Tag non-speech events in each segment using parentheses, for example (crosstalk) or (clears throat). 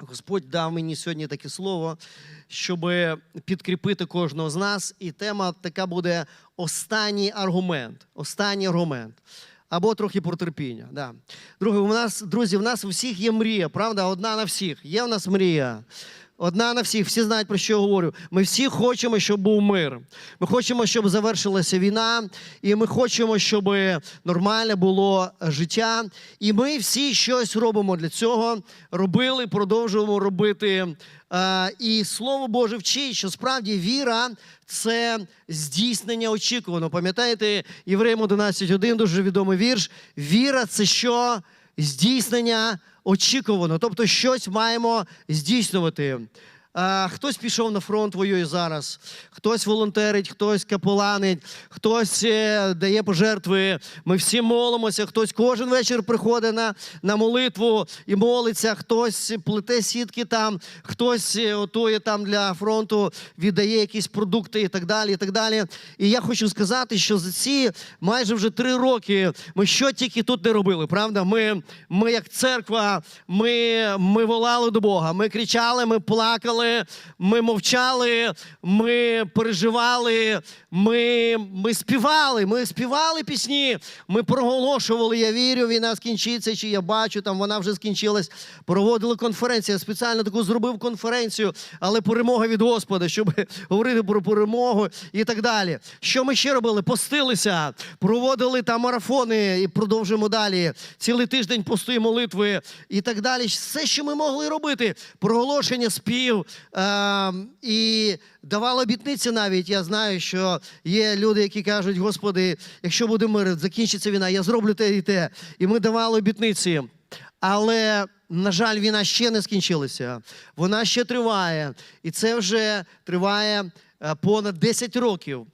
Господь дав мені сьогодні таке слово, щоб підкріпити кожного з нас. І тема така буде останній аргумент. Останній аргумент. Або трохи про терпіння. Да. Друге, у нас, друзі, в нас у всіх є мрія, правда? Одна на всіх. Є в нас мрія. Одна на всіх, всі знають, про що я говорю. Ми всі хочемо, щоб був мир. Ми хочемо, щоб завершилася війна, і ми хочемо, щоб нормальне було життя. І ми всі щось робимо для цього. Робили, продовжуємо робити. І слово Боже вчить, що справді віра це здійснення очікуваного. Пам'ятаєте, Євреям 11.1, дуже відомий вірш. Віра це що? Здійснення очікувано. Тобто щось маємо здійснювати. Хтось пішов на фронт, воює зараз, хтось волонтерить, хтось капеланить, хтось е, дає пожертви. Ми всі молимося, хтось кожен вечір приходить на, на молитву і молиться, хтось плете сітки там, хтось е, готує там для фронту, віддає якісь продукти і так далі. І так далі. І я хочу сказати, що за ці майже вже три роки ми що тільки тут не робили, правда? Ми, ми як церква, ми, ми волали до Бога, ми кричали, ми плакали, ми мовчали, ми переживали, ми, ми співали, ми співали пісні, ми проголошували, я вірю, війна скінчиться, чи я бачу, там вона вже скінчилась. Проводили конференцію. Я спеціально таку зробив конференцію, але перемога від Господа, щоб (laughs) говорити про перемогу і так далі. Що ми ще робили? Постилися, проводили там марафони і продовжуємо далі. Цілий тиждень постої молитви і так далі. Все, що ми могли робити, проголошення спів. Е, і давали обітниці навіть. Я знаю, що є люди, які кажуть, Господи, якщо буде мир, закінчиться війна, я зроблю те і те. І ми давали обітниці. Але, на жаль, війна ще не скінчилася. Вона ще триває. І це вже триває е, понад 10 років.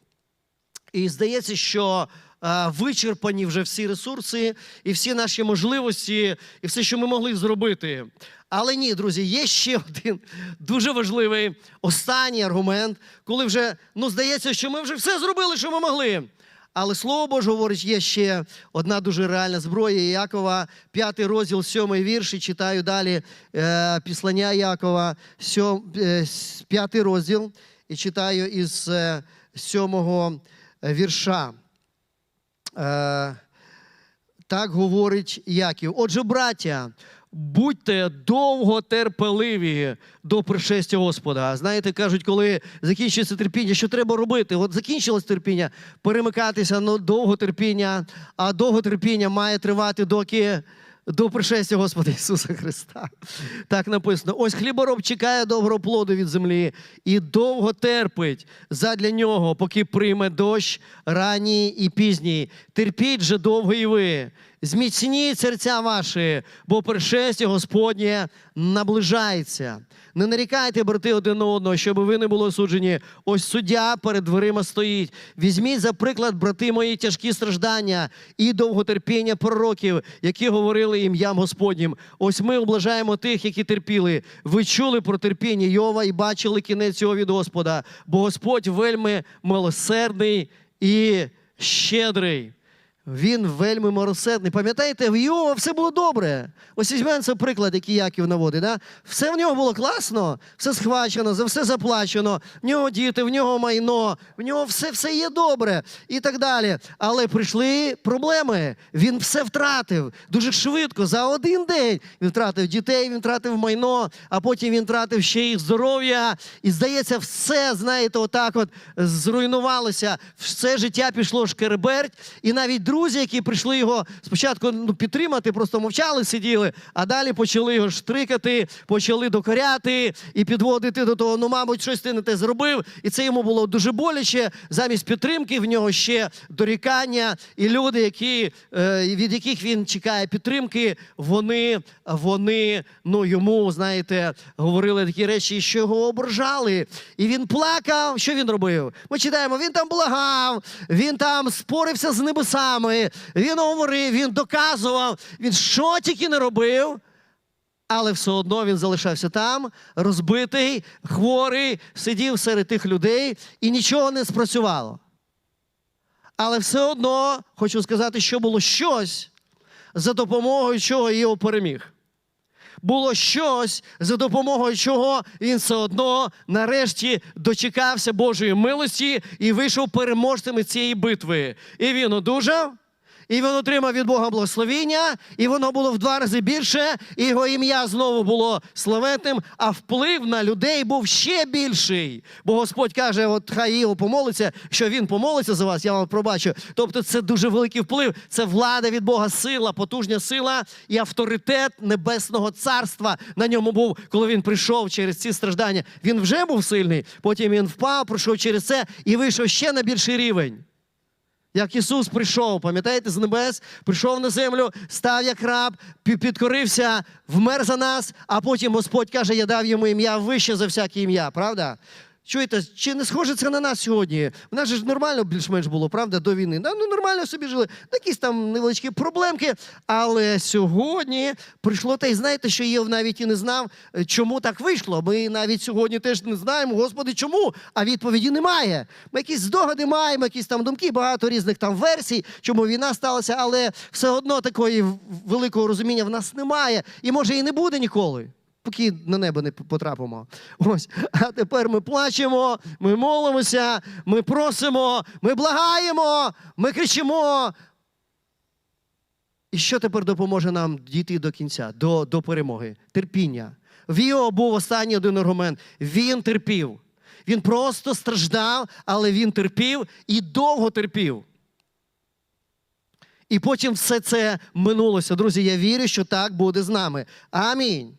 І здається, що е, вичерпані вже всі ресурси і всі наші можливості, і все, що ми могли зробити. Але ні, друзі, є ще один дуже важливий останній аргумент, коли вже ну здається, що ми вже все зробили, що ми могли. Але слово Боже говорить, є ще одна дуже реальна зброя Якова, п'ятий розділ, сьомий вірш, і читаю далі е, післання Якова, сьом, е, с- п'ятий розділ, і читаю із е, сьомого е, вірша. Е, так говорить Яків. Отже, браття, будьте довготерпеливі до пришестя Господа. Знаєте, кажуть, коли закінчується терпіння, що треба робити? От закінчилось терпіння, перемикатися на довготерпіння, а довготерпіння має тривати доки. До пришестя Господа Ісуса Христа. Так написано: ось хлібороб чекає доброго плоду від землі і довго терпить задля нього, поки прийме дощ ранній і пізній. Терпіть же довго і ви. Зміцніть серця ваші, бо пришестя Господнє наближається. Не нарікайте, брати, один одного, щоб ви не були осуджені. Ось суддя перед дверима стоїть. Візьміть за приклад, брати мої, тяжкі страждання і довготерпіння пророків, які говорили ім'ям Господнім. Ось ми облажаємо тих, які терпіли. Ви чули про терпіння Йова і бачили кінець його від Господа, бо Господь вельми милосердний і щедрий. Він вельми милосердний. Пам'ятаєте, в Йова все було добре. Ось візьмемо цей приклад, який Яків наводить. Да? Все в нього було класно, все схвачено, за все заплачено. В нього діти, в нього майно, в нього все, все є добре і так далі. Але прийшли проблеми. Він все втратив дуже швидко. За один день він втратив дітей, він втратив майно, а потім він втратив ще їх здоров'я. І здається, все, знаєте, отак от зруйнувалося. Все життя пішло шкереберть. І навіть друзі, які прийшли його спочатку ну, підтримати, просто мовчали, сиділи, а далі почали його штрикати, почали докоряти і підводити до того, ну, мабуть, щось ти не те зробив. І це йому було дуже боляче. Замість підтримки в нього ще дорікання. І люди, які, е, від яких він чекає підтримки, вони, вони ну, йому, знаєте, говорили такі речі, що його ображали. І він плакав. Що він робив? Ми читаємо, він там благав, він там спорився з небесами, він говорив, він доказував, він що тільки не робив. Але все одно він залишався там, розбитий, хворий, сидів серед тих людей і нічого не спрацювало. Але все одно хочу сказати, що було щось, за допомогою чого його переміг. Було щось, за допомогою чого він все одно нарешті дочекався Божої милості і вийшов переможцем із цієї битви. І він одужав. І він отримав від Бога благословіння, і воно було в два рази більше, і його ім'я знову було славетним, а вплив на людей був ще більший. Бо Господь каже: от хай його помолиться, що він помолиться за вас, я вам пробачу. Тобто, це дуже великий вплив. Це влада від Бога, сила, потужня сила і авторитет небесного царства на ньому був, коли він прийшов через ці страждання. Він вже був сильний, потім він впав, пройшов через це і вийшов ще на більший рівень. Як Ісус прийшов, пам'ятаєте, з небес, прийшов на землю, став як раб, підкорився, вмер за нас, а потім Господь каже, я дав йому ім'я вище за всяке ім'я, правда? Чуєте, чи не схоже це на нас сьогодні? В нас же ж нормально більш-менш було, правда, до війни. Ну нормально собі жили, якісь там невеличкі проблемки. Але сьогодні прийшло те, і знаєте, що Єв навіть і не знав, е, чому так вийшло. Ми навіть сьогодні теж не знаємо, Господи, чому? А відповіді немає. Ми якісь здогади маємо, якісь там думки, багато різних там версій, чому війна сталася, але все одно такої великого розуміння в нас немає. І може і не буде ніколи. Поки на небо не потрапимо. (laughs) Ось. А тепер ми плачемо, ми молимося, ми просимо, ми благаємо, ми кричимо. І що тепер допоможе нам дійти до кінця, до, до перемоги? Терпіння. В його був останній один аргумент. Він терпів. Він просто страждав, але він терпів і довго терпів. І потім все це минулося. Друзі, я вірю, що так буде з нами. Амінь.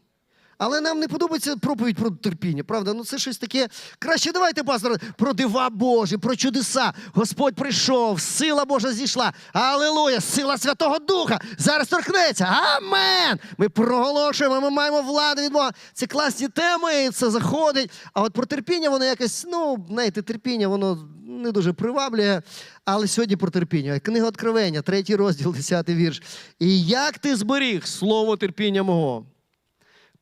Але нам не подобається проповідь про терпіння, правда? Ну це щось таке. Краще давайте, пастор, про дива Божі, про чудеса. Господь прийшов, сила Божа зійшла. Алілуя! Сила Святого Духа зараз торкнеться. Амен! Ми проголошуємо, ми маємо владу від Бога. Це класні теми, це заходить. А от про терпіння воно якось, ну, знаєте, терпіння, воно не дуже приваблює. Але сьогодні про терпіння. Книга Откровення, третій розділ, десятий вірш. І як ти зберіг слово терпіння мого?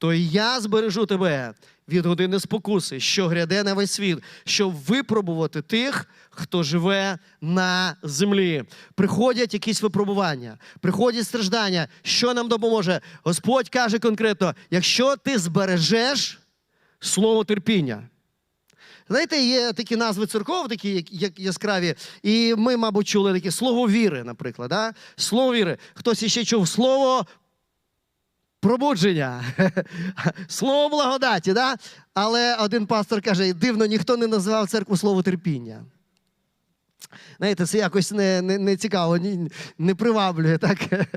То я збережу тебе від години спокуси, що гряде на весь світ, щоб випробувати тих, хто живе на землі. Приходять якісь випробування, приходять страждання. Що нам допоможе? Господь каже конкретно: якщо ти збережеш слово терпіння. Знаєте, є такі назви церков, такі як, яскраві, і ми, мабуть, чули таке слово віри, наприклад. Да? Слово віри. Хтось іще чув слово пробудження, (laughs) слово благодаті. Да? Але один пастор каже: дивно, ніхто не назвав церкву слово терпіння. Знаєте, це якось не, не, не цікаво, ні- не приваблює, так? (laughs)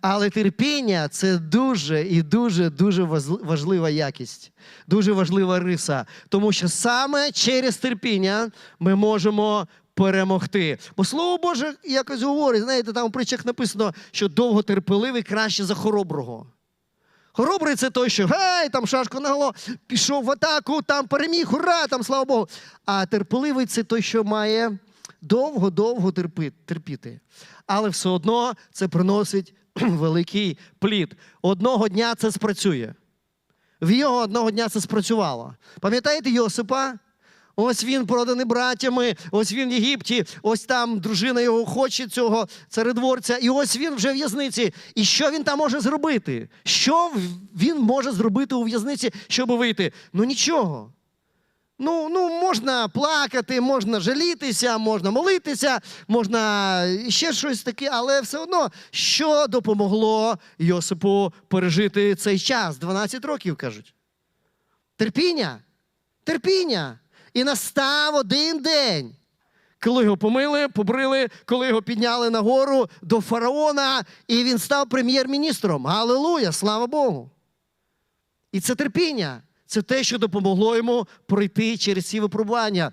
Але терпіння це дуже і дуже дуже важлива якість, дуже важлива риса. Тому що саме через терпіння ми можемо перемогти. Бо слово Боже якось говорить, знаєте, там у притчах написано, що довготерпеливий краще за хороброго. Хоробрий це той, що гей, там шашку наголо, пішов в атаку, там переміг, ура, там слава Богу. А терпеливий це той, що має довго-довго терпіти. Але все одно це приносить (clears throat) великий плід. Одного дня це спрацює. В його одного дня це спрацювало. Пам'ятаєте Йосипа? Ось він проданий братями, ось він в Єгипті, ось там дружина його хоче цього царедворця, і ось він вже в в'язниці. І що він там може зробити? Що він може зробити у в'язниці, щоб вийти? Ну нічого. Ну, ну, можна плакати, можна жалітися, можна молитися, можна ще щось таке, але все одно, що допомогло Йосипу пережити цей час? 12 років кажуть. Терпіння. Терпіння. І настав один день. Коли його помили, побрили, коли його підняли нагору до фараона, і він став прем'єр-міністром. Галилуя, слава Богу. І це терпіння. Це те, що допомогло йому пройти через ці випробування.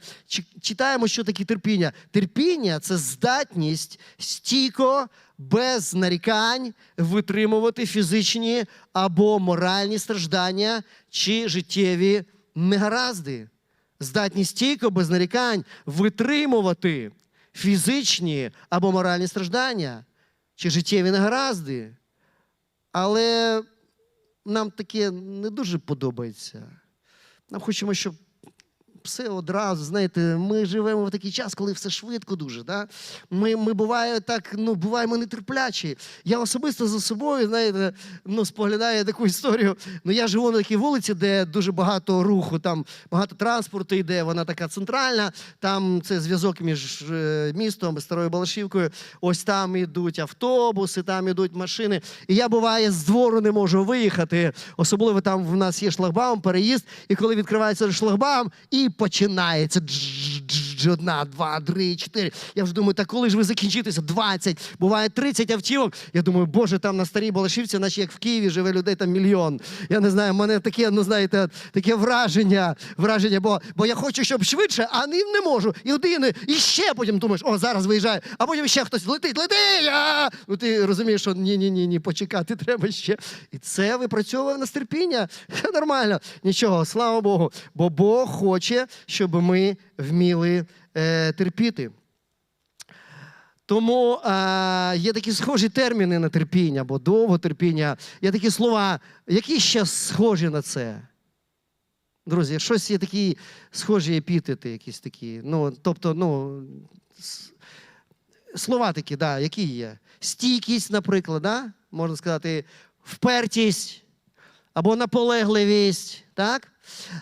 Читаємо, що таке терпіння. Терпіння це здатність стійко, без нарікань витримувати фізичні або моральні страждання чи життєві негаразди. Здатність стійко, без нарікань витримувати фізичні або моральні страждання чи життєві негаразди. Але нам таке не дуже подобається. Нам хочемо, щоб все одразу. Знаєте, ми живемо в такий час, коли все швидко дуже. Да? Ми, ми буває так, ну буваємо нетерплячі. Я особисто за собою, знаєте, ну споглядаю таку історію. Ну я живу на такій вулиці, де дуже багато руху, там багато транспорту йде, вона така центральна. Там це зв'язок між е, містом і старою Балашівкою. Ось там ідуть автобуси, там ідуть машини. І я буває з двору не можу виїхати. Особливо там в нас є шлагбаум, переїзд. І коли відкривається шлагбаум, і починається дж-дж-дж, одна, два, три, чотири. Я вже думаю, так коли ж ви закінчитеся? 20, буває 30 автівок. Я думаю, боже, там на старій Балашівці, наче як в Києві, живе людей там мільйон. Я не знаю, в мене таке, ну знаєте, таке враження, враження, бо, бо я хочу, щоб швидше, а не, не можу. І один, і ще потім думаєш, о, зараз виїжджає, а потім ще хтось летить, летить. Ну ти розумієш, що ні, ні, ні, почекати треба ще. І це випрацьовує нас терпіння. (laughs) Нормально. Нічого, слава Богу. Бо Бог хоче, щоб ми вміли е, терпіти. Тому е, є такі схожі терміни на терпіння, або довготерпіння. Є такі слова, які ще схожі на це. Друзі, щось є такі схожі епітети, якісь такі. Ну, тобто, ну, слова такі, да, які є. Стійкість, наприклад, да? можна сказати, впертість або наполегливість. Так?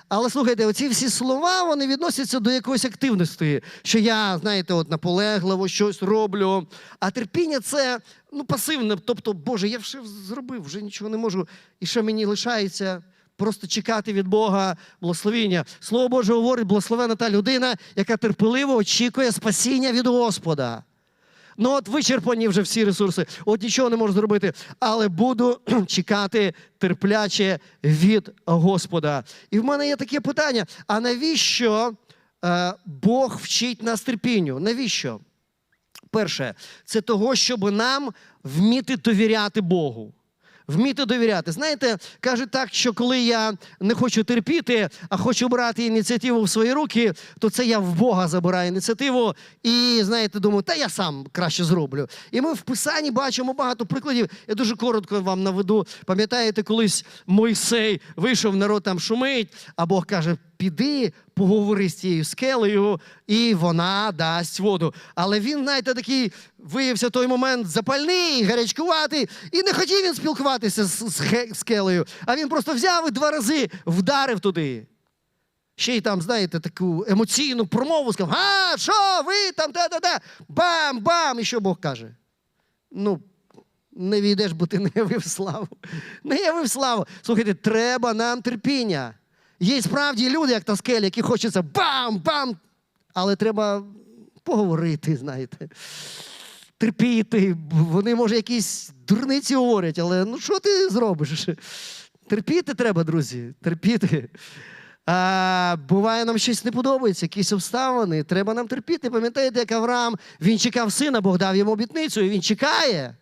Але слухайте, оці всі слова вони відносяться до якоїсь активності, що я, знаєте, от наполегливо щось роблю. А терпіння це ну, пасивне. Тобто, Боже, я вже зробив, вже нічого не можу. І що мені лишається? Просто чекати від Бога благословіння. Слово Боже говорить, благословена та людина, яка терпеливо очікує спасіння від Господа. Ну, от вичерпані вже всі ресурси, от нічого не можу зробити, але буду (clears throat) чекати терпляче від Господа. І в мене є таке питання: а навіщо е, Бог вчить нас терпінню? Навіщо? Перше, це того, щоб нам вміти довіряти Богу. Вміти довіряти. Знаєте, кажуть так, що коли я не хочу терпіти, а хочу брати ініціативу в свої руки, то це я в Бога забираю ініціативу і, знаєте, думаю, та я сам краще зроблю. І ми в Писанні бачимо багато прикладів. Я дуже коротко вам наведу. Пам'ятаєте, колись Мойсей вийшов, народ там шумить, а Бог каже: піди, поговори з тією скелею, і вона дасть воду. Але він, знаєте, такий виявився той момент запальний, гарячкуватий, і не хотів він спілкуватися з, з скелею, а він просто взяв і два рази вдарив туди. Ще й там, знаєте, таку емоційну промову сказав: А, що ви там, да-да-да, бам-бам! І що Бог каже? Ну, не війдеш, бо ти не явив славу. Не явив славу. Слухайте, треба нам терпіння. Є справді люди, як та скеля, які хочеться бам-бам. Але треба поговорити, знаєте. Терпіти. Вони, може, якісь дурниці говорять, але ну що ти зробиш? Терпіти треба, друзі. Терпіти. А, буває, нам щось не подобається, якісь обставини. Треба нам терпіти. Пам'ятаєте, як Авраам він чекав сина, Бог дав йому обітницю, і він чекає.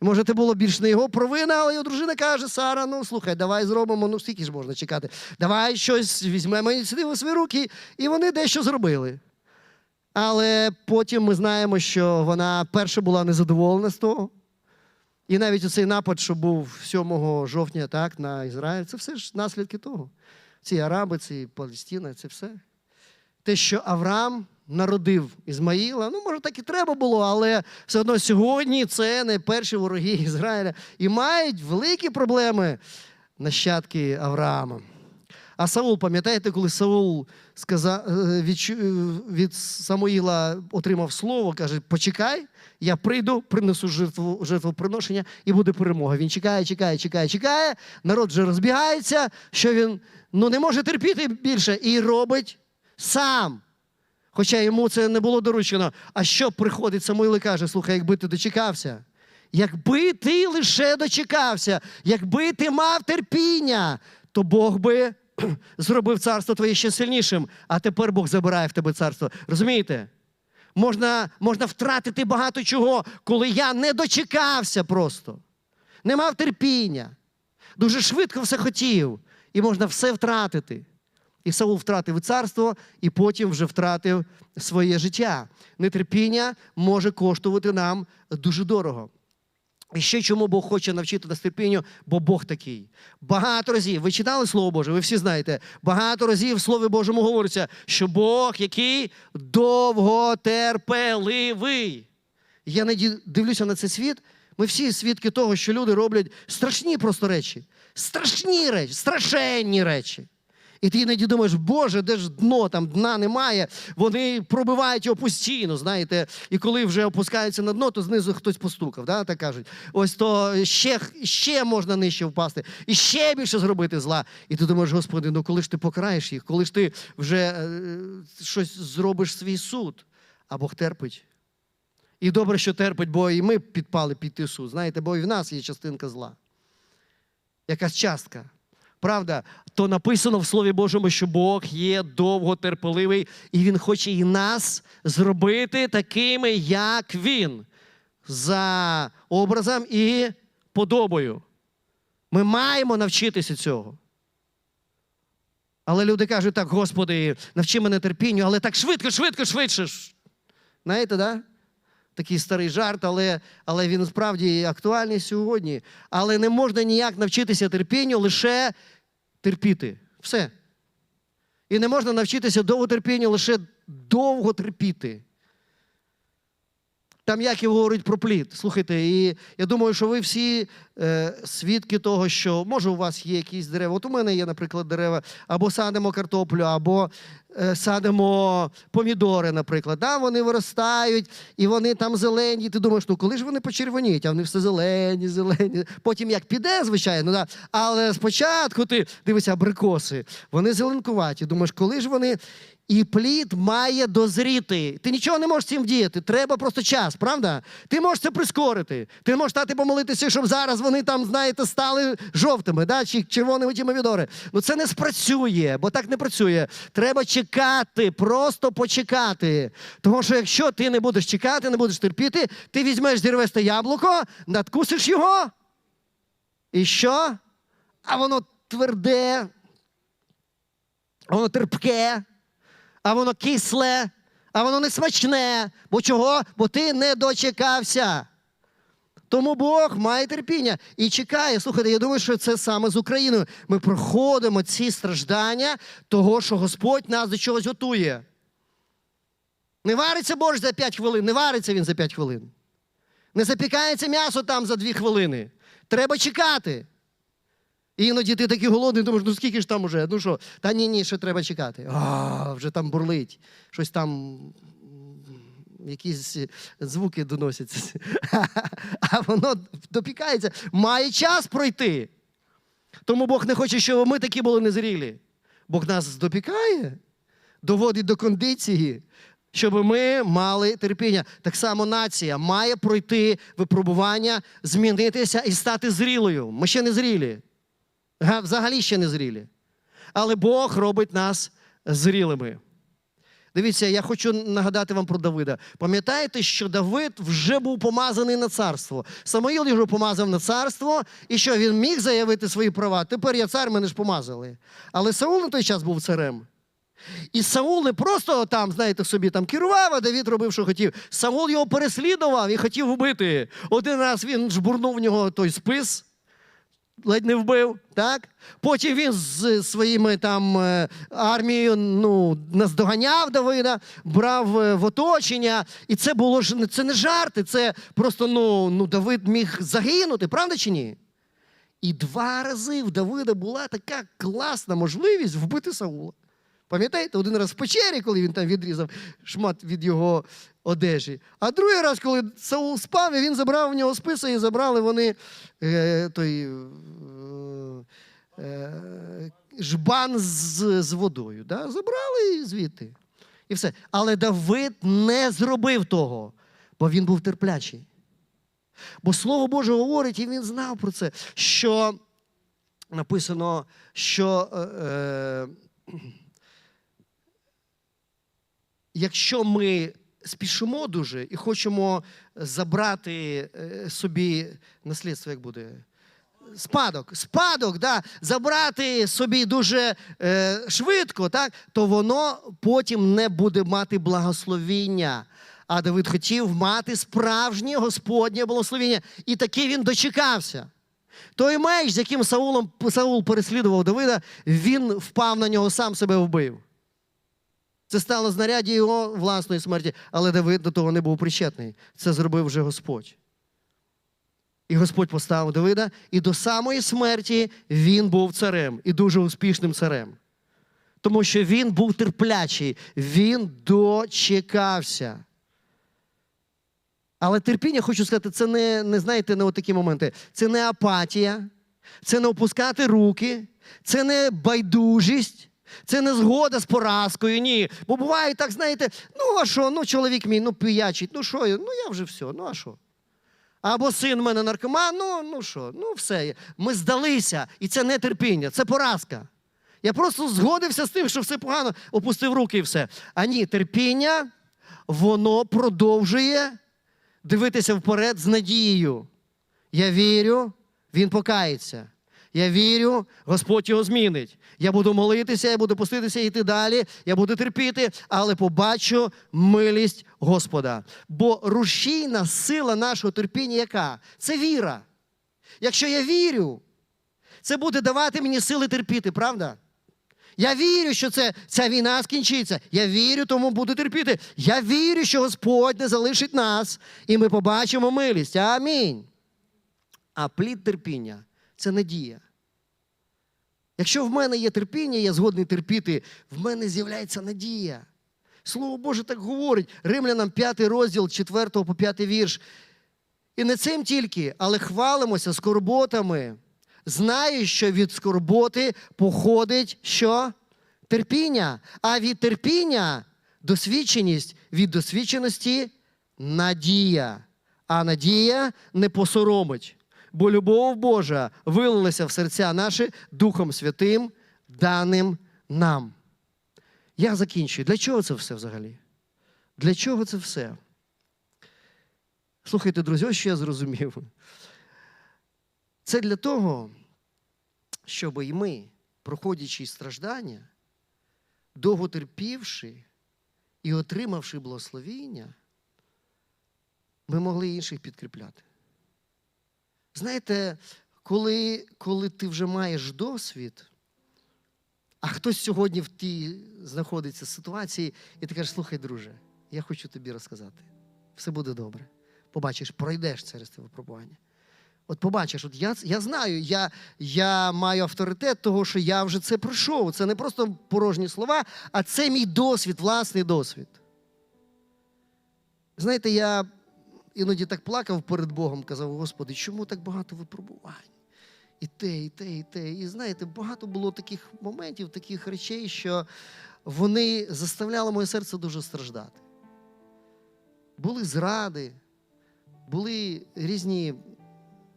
Може, це було більш не його провина, але його дружина каже: Сара, ну слухай, давай зробимо, ну скільки ж можна чекати. Давай щось візьмемо ініціативу в свої руки, і вони дещо зробили. Але потім ми знаємо, що вона перша була незадоволена з того. І навіть оцей напад, що був 7 жовтня так, на Ізраїль, це все ж наслідки того. Ці араби, ці Палестина, це все. Те, що Авраам народив Ізмаїла, ну, може, так і треба було, але все одно сьогодні це не перші вороги Ізраїля. І мають великі проблеми нащадки Авраама. А Саул, пам'ятаєте, коли Саул сказав, е, від, від Самуїла отримав слово, каже: почекай, я прийду, принесу жертву, жертвоприношення і буде перемога. Він чекає, чекає, чекає, чекає. Народ вже розбігається, що він ну, не може терпіти більше і робить сам. Хоча йому це не було доручено. А що приходить Самуїл і каже: слухай, якби ти дочекався, якби ти лише дочекався, якби ти мав терпіння, то Бог би (clears throat) зробив царство твоє ще сильнішим, а тепер Бог забирає в тебе царство. Розумієте? Можна, можна втратити багато чого, коли я не дочекався просто, не мав терпіння, дуже швидко все хотів, і можна все втратити. І Саул втратив царство, і потім вже втратив своє життя. Нетерпіння може коштувати нам дуже дорого. І ще чому Бог хоче навчити нас терпінню, бо Бог такий. Багато разів, ви читали Слово Боже, ви всі знаєте, багато разів в Слові Божому говориться, що Бог який довготерпеливий. Я не дивлюся на цей світ. Ми всі свідки того, що люди роблять страшні просто речі. Страшні речі, страшенні речі. І ти іноді думаєш, Боже, де ж дно, там дна немає. Вони пробивають його постійно, знаєте. І коли вже опускаються на дно, то знизу хтось постукав, да, так кажуть. Ось то ще, ще можна нижче впасти, і ще більше зробити зла. І ти думаєш, Господи, ну коли ж ти покараєш їх, коли ж ти вже е, щось зробиш свій суд, а Бог терпить. І добре, що терпить, бо і ми підпали під той суд. Знаєте, бо і в нас є частинка зла. Якась частка. Правда, то написано в Слові Божому, що Бог є довготерпеливий, і Він хоче і нас зробити такими, як Він, за образом і подобою. Ми маємо навчитися цього. Але люди кажуть так, Господи, навчи мене терпінню, але так швидко, швидко, швидше. ж». Знаєте, да? Такий старий жарт, але, але він справді актуальний сьогодні. Але не можна ніяк навчитися терпінню, лише терпіти. Все. І не можна навчитися довго терпінню, лише довго терпіти. Там Яків говорить про плід. Слухайте, і я думаю, що ви всі свідки того, що може у вас є якісь дерева. От у мене є, наприклад, дерева, або садимо картоплю, або е, садимо помідори, наприклад. Да, вони виростають, і вони там зелені. Ти думаєш, ну коли ж вони почервоніють, а вони все зелені, зелені. Потім як піде, звичайно, да. але спочатку ти дивишся абрикоси, вони зеленкуваті. Думаєш, коли ж вони. І плід має дозріти. Ти нічого не можеш цим вдіяти. Треба просто час, правда? Ти можеш це прискорити. Ти можеш стати помолитися, щоб зараз там, знаєте, стали жовтими, да? чи червоними ті помідори. Ну це не спрацює, бо так не працює. Треба чекати, просто почекати. Тому що якщо ти не будеш чекати, не будеш терпіти, ти візьмеш зірвесте яблуко, надкусиш його. І що? А воно тверде, а воно терпке а воно кисле, а воно не смачне. Бо чого? Бо ти не дочекався. Тому Бог має терпіння і чекає. Слухайте, я думаю, що це саме з Україною. Ми проходимо ці страждання того, що Господь нас до чогось готує. Не вариться борщ за 5 хвилин, не вариться він за 5 хвилин. Не запікається м'ясо там за 2 хвилини. Треба чекати. І іноді ти такий голодний, думаєш, ну скільки ж там уже? Ну що? Та ні, ні, ще треба чекати. А, вже там бурлить. Щось там. Якісь звуки доносяться. (laughs) А воно допікається. Має час пройти. Тому Бог не хоче, щоб ми такі були незрілі. Бог нас допікає, доводить до кондиції, щоб ми мали терпіння. Так само нація має пройти випробування, змінитися і стати зрілою. Ми ще не зрілі. Взагалі ще не зрілі. Але Бог робить нас зрілими. Дивіться, я хочу нагадати вам про Давида. Пам'ятаєте, що Давид вже був помазаний на царство. Самоїл його помазав на царство, і що він міг заявити свої права. Тепер я цар, мене ж помазали. Але Саул на той час був царем. І Саул не просто там, знаєте, собі там керував, а Давід робив, що хотів. Саул його переслідував і хотів вбити. Один раз він жбурнув в нього той спис, ледь не вбив, так? Потім він з своїми там е, армією ну, наздоганяв Давида, брав е, в оточення. І це було ж це не жарти, це просто ну, ну, Давид міг загинути, правда чи ні? І два рази в Давида була така класна можливість вбити Саула. Пам'ятаєте, один раз в печері, коли він там відрізав шмат від його одежі. А другий раз, коли Саул спав, і він забрав в нього списи і забрали вони е, той е, е, жбан з, з водою. Да? Забрали звідти. І все. Але Давид не зробив того, бо він був терплячий. Бо Слово Боже говорить, і він знав про це, що написано, що. Е, е, якщо ми спішимо дуже і хочемо забрати е, собі наслідство, як буде? Спадок, спадок, да, забрати собі дуже е, швидко, так, то воно потім не буде мати благословіння. А Давид хотів мати справжнє Господнє благословення. І таки він дочекався. Той меч, з яким Саулом, Саул переслідував Давида, він впав на нього, сам себе вбив. Це стало знаряддя його власної смерті, але Давид до того не був причетний. Це зробив вже Господь. І Господь поставив Давида, і до самої смерті він був царем і дуже успішним царем. Тому що він був терплячий, він дочекався. Але терпіння, хочу сказати, це не, не знаєте, не такі моменти. Це не апатія, це не опускати руки, це не байдужість, це не згода з поразкою. Ні. Бо буває так, знаєте, ну а що, ну чоловік мій, ну пиячить, ну що, ну я вже все, ну а що? Або син в мене наркоман, ну, ну що, ну все. Ми здалися, і це не терпіння, це поразка. Я просто згодився з тим, що все погано, опустив руки і все. А ні, терпіння, воно продовжує дивитися вперед з надією. Я вірю, він покається. Я вірю, Господь його змінить. Я буду молитися, я буду пуститися йти далі, я буду терпіти, але побачу милість Господа. Бо рушійна сила нашого терпіння яка? Це віра. Якщо я вірю, це буде давати мені сили терпіти, правда? Я вірю, що це, ця війна скінчиться. Я вірю, тому буду терпіти. Я вірю, що Господь не залишить нас, і ми побачимо милість. Амінь. А плід терпіння це надія. Якщо в мене є терпіння, я згодний терпіти, в мене з'являється надія. Слово Боже так говорить. Римлянам 5 розділ 4 по 5 вірш. І не цим тільки, але хвалимося скорботами, знаю, що від скорботи походить що? Терпіння. А від терпіння досвідченість, від досвідченості надія. А надія не посоромить. Бо любов Божа вилилася в серця наші Духом Святим, даним нам. Я закінчую. Для чого це все взагалі? Для чого це все? Слухайте, друзі, ось що я зрозумів. Це для того, щоб і ми, проходячи страждання, довго терпівши і отримавши благословіння, ми могли інших підкріпляти. Знаєте, коли, коли ти вже маєш досвід, а хтось сьогодні в тій знаходиться ситуації, і ти кажеш, слухай, друже, я хочу тобі розказати. Все буде добре. Побачиш, пройдеш через це випробування. От побачиш, от я, я знаю, я, я маю авторитет того, що я вже це пройшов. Це не просто порожні слова, а це мій досвід, власний досвід. Знаєте, я іноді так плакав перед Богом, казав, Господи, чому так багато випробувань? І те, і те, і те. І знаєте, багато було таких моментів, таких речей, що вони заставляли моє серце дуже страждати. Були зради, були різні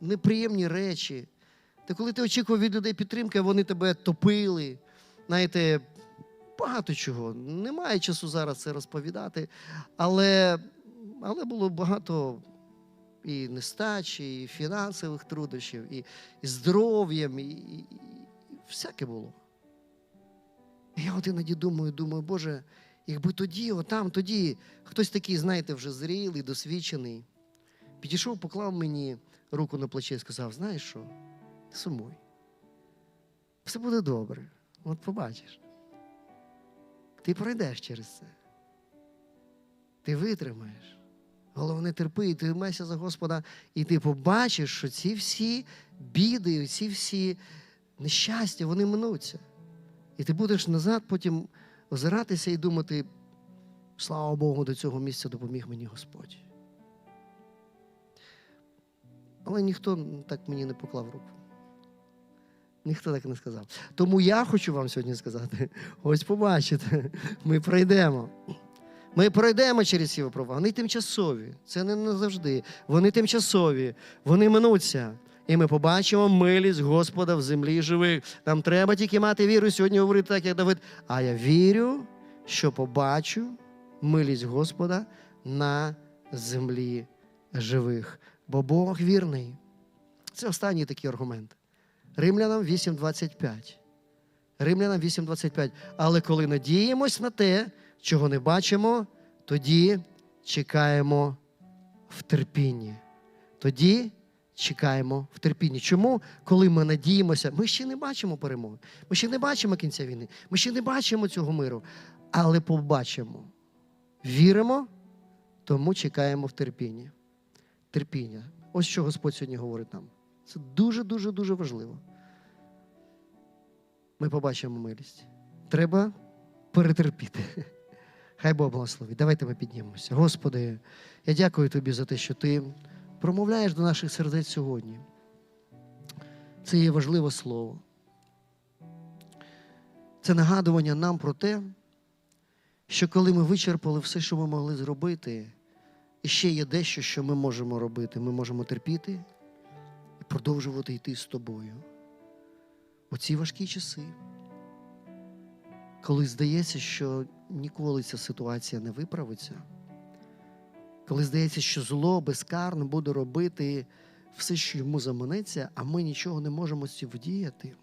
неприємні речі. Та коли ти очікував від людей підтримки, вони тебе топили. Знаєте, багато чого. Немає часу зараз це розповідати, але, але було багато і нестачі, і фінансових труднощів, і, і здоров'ям, і, і, і всяке було. І я от іноді думаю, думаю, Боже, якби тоді, отам, тоді хтось такий, знаєте, вже зрілий, досвідчений, підійшов, поклав мені руку на плече і сказав: знаєш що, не сумуй. Все буде добре. От побачиш. Ти пройдеш через це. Ти витримаєш. Головне терпи, і тримайся за Господа, і ти побачиш, що ці всі біди, ці всі нещастя, вони минуться. І ти будеш назад потім озиратися і думати, слава Богу, до цього місця допоміг мені Господь. Але ніхто так мені не поклав руку. Ніхто так не сказав. Тому я хочу вам сьогодні сказати: ось побачите, ми пройдемо. Ми пройдемо через ці випробування. Вони тимчасові. Це не назавжди. Вони тимчасові, вони минуться. І ми побачимо милість Господа в землі живих. Нам треба тільки мати віру сьогодні говорити так, як Давид. А я вірю, що побачу милість Господа на землі живих. Бо Бог вірний. Це останній такий аргумент. Римлянам 8.25. Римлянам 8.25. Але коли надіємось на те, чого не бачимо, тоді чекаємо в терпінні. Тоді чекаємо в терпінні. Чому, коли ми надіємося, ми ще не бачимо перемоги, ми ще не бачимо кінця війни, ми ще не бачимо цього миру, але побачимо. Віримо, тому чекаємо в терпінні. Терпіння. Ось що Господь сьогодні говорить нам. Це дуже, дуже, дуже важливо. Ми побачимо милість. Треба перетерпіти. Хай Бог благословить. Давайте ми піднімемося. Господи, я дякую Тобі за те, що Ти промовляєш до наших сердець сьогодні. Це є важливе слово. Це нагадування нам про те, що коли ми вичерпали все, що ми могли зробити, і ще є дещо, що ми можемо робити. Ми можемо терпіти і продовжувати йти з тобою. У ці важкі часи, коли здається, що ніколи ця ситуація не виправиться, коли здається, що зло безкарно буде робити все, що йому заманеться, а ми нічого не можемо вдіяти.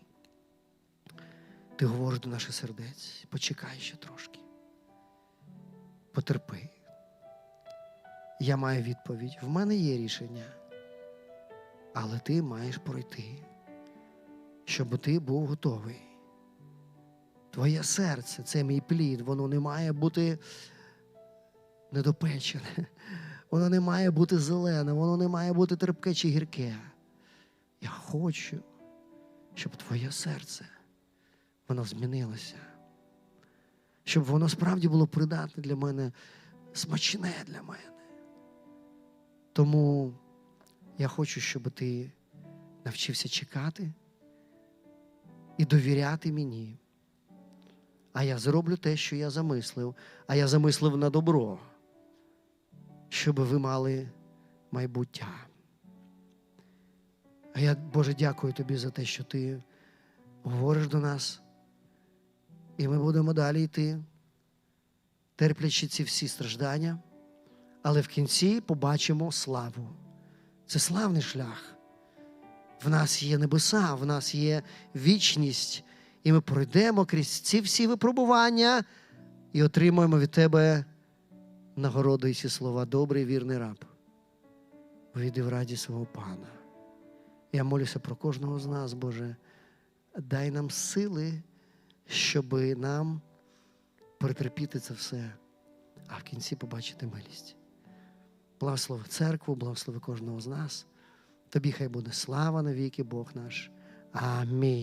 Ти говориш до наших сердець, почекай ще трошки. Потерпи. Я маю відповідь. В мене є рішення. Але ти маєш пройти, щоб ти був готовий. Твоє серце це мій плід, воно не має бути недопечене, воно не має бути зелене, воно не має бути терпке чи гірке. Я хочу, щоб твоє серце воно змінилося, щоб воно справді було придатне для мене, смачне для мене. Тому я хочу, щоб ти навчився чекати і довіряти мені. А я зроблю те, що я замислив, а я замислив на добро, щоб ви мали майбуття. А я, Боже, дякую тобі за те, що ти говориш до нас, і ми будемо далі йти, терплячи ці всі страждання, але в кінці побачимо славу. Це славний шлях. В нас є небеса, в нас є вічність, і ми пройдемо крізь ці всі випробування і отримаємо від тебе нагороду і ці слова. Добрий вірний раб. Війди в раді свого пана. Я молюся про кожного з нас, Боже. Дай нам сили, щоб нам перетерпіти це все, а в кінці побачити милість. Благослови церкву, благослови кожного з нас. Тобі хай буде слава навіки, Бог наш. Амінь.